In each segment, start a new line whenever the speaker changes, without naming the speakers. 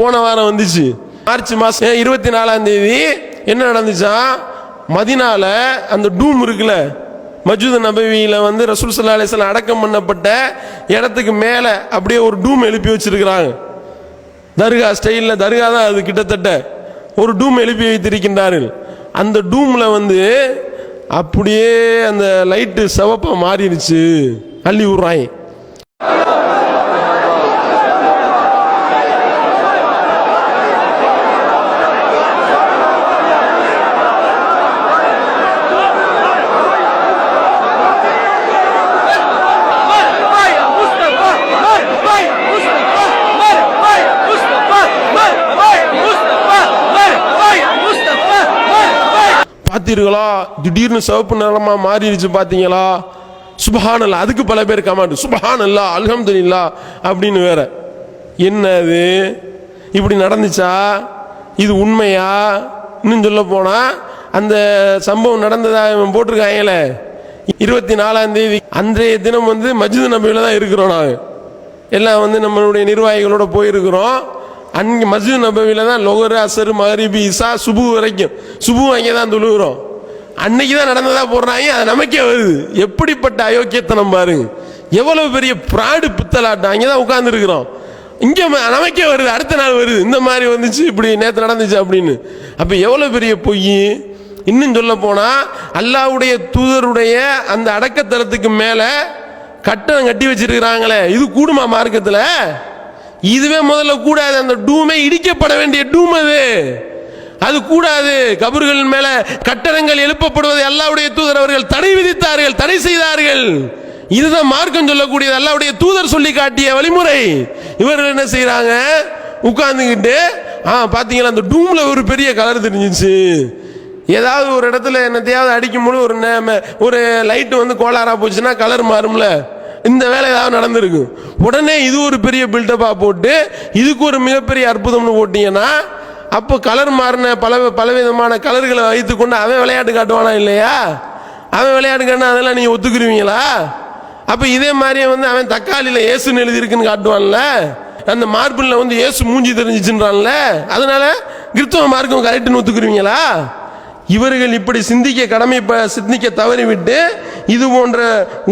போன வாரம் வந்துச்சு. மார்ச் மாதம் இருபத்தி நாலாம் தேதி என்ன நடந்துச்சா? மதினால அந்த டூம் இருக்குல்ல மஜூத் நபவியில் வந்து ரசூல் சல்லா அலிஸ்லாம் அடக்கம் பண்ணப்பட்ட இடத்துக்கு மேலே அப்படியே ஒரு டூம் எழுப்பி வச்சிருக்கிறாங்க. தர்கா ஸ்டைலில் தர்கா தான் அது கிட்டத்தட்ட. ஒரு டூம் எழுப்பி வைத்திருக்கின்றார்கள். அந்த டூமில் வந்து அப்படியே அந்த லைட்டு சிவப்பா மாறிடுச்சு. அள்ளி விடுறாங்க. பார்த்தீர்களா திடீர்னு சிவப்பு நிறமாக மாறிடுச்சு பார்த்தீங்களா சுபஹானல்லா அதுக்கு பல பேர் கமாண்ட் சுபஹானல்லா அல்ஹம்துலில்லா அப்படின்னு வேற. என்ன அது இப்படி நடந்துச்சா? இது உண்மையா? இன்னும் சொல்ல போனால் அந்த சம்பவம் நடந்ததா இவன் போட்டிருக்காங்களே இருபத்தி நாலாம் தேதி அன்றைய தினம் வந்து மஜித் நபையில் தான் இருக்கிறோம் நாங்கள் எல்லாம் வந்து நம்மளுடைய நிர்வாகிகளோட போயிருக்கிறோம். அன்னைக்கு மஸ்ஜித் நபவியில் தான் லொகர் அசர் மகரிபி இசா சுபு வரைக்கும். சுபு அங்கே தான் தொழுகிறோம். அன்னைக்கு தான் நடந்ததாக போடுறாங்க அது நமக்கே வருது. எப்படிப்பட்ட அயோக்கியத்தனம் பாருங்க. எவ்வளோ பெரிய பிராடு பித்தலாட்டம். அங்கே தான் உட்காந்துருக்குறோம் இங்கே நமக்கே வருது. அடுத்த நாள் வருது. இந்த மாதிரி வந்துச்சு இப்படி நேற்று நடந்துச்சு அப்படின்னு. அப்போ எவ்வளோ பெரிய பொய். இன்னும் சொல்ல போனால் அல்லாவுடைய தூதருடைய அந்த அடக்கத்தலத்துக்கு மேலே கட்டணம் கட்டி வச்சிருக்கிறாங்களே. இது கூடுமா மார்க்கத்தில்? இதுவே முதல்ல கூடாது. அந்த டூமே இடிக்கப்பட வேண்டிய டூம் அது. அது கூடாது. கபர்கள் மேல கட்டணங்கள் எழுப்பப்படுவதை அல்லாவுடைய தூதர் அவர்கள் தடை விதித்தார்கள் தடை செய்தார்கள். இதுதான் மார்க்கம் சொல்லக்கூடியது. அல்லாவுடைய தூதர் சொல்லி காட்டிய வழிமுறை. இவர்கள் என்ன செய்யறாங்க உட்கார்ந்துக்கிட்டு ஆ பாத்தீங்களா அந்த டூம்ல ஒரு பெரிய கலர் தெரிஞ்சிச்சு. ஏதாவது ஒரு இடத்துல என்னத்தையாவது அடிக்கும்போது ஒரு ஒரு லைட்டு வந்து கோளாறா போச்சுன்னா கலர் மாறும்ல. இந்த வேலை ஏதாவது நடந்திருக்கு. உடனே இது ஒரு பெரிய பில்டப்பாக போட்டு இதுக்கு ஒரு மிகப்பெரிய அற்புதம்னு போட்டீங்கன்னா அப்போ கலர் மாறின பல பலவிதமான கலர்களை வைத்துக்கொண்டு அவன் விளையாட்டு காட்டுவானா இல்லையா? அவன் விளையாட்டு காட்டினா அதெல்லாம் நீங்கள் ஒத்துக்குருவீங்களா? அப்போ இதே மாதிரியே வந்து அவன் தக்காளியில் இயேசுன்னு எழுதியிருக்குன்னு காட்டுவான்ல? அந்த மார்பிளில் வந்து இயேசு மூஞ்சி தெரிஞ்சிச்சுன்றான்ல? அதனால கிறிஸ்தவ மார்க்கம் கரெக்டுன்னு ஒத்துக்குருவீங்களா? இவர்கள் இப்படி சிந்திக்க கடமை ப- சிந்திக்க தவறிவிட்டு இது போன்ற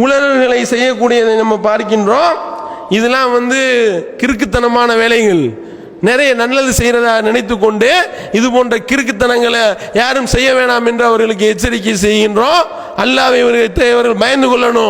உளறல்களை செய்யக்கூடியதை நம்ம பார்க்கின்றோம். இதெல்லாம் வந்து கிறுக்குத்தனமான வேலைகள். நிறைய நல்லது செய்கிறதா நினைத்து கொண்டு இது போன்ற கிறுக்குத்தனங்களை யாரும் செய்ய வேணாம் என்று அவர்களுக்கு எச்சரிக்கை செய்கின்றோம். அல்லாவை இவர்கள் பயந்து கொள்ளணும்.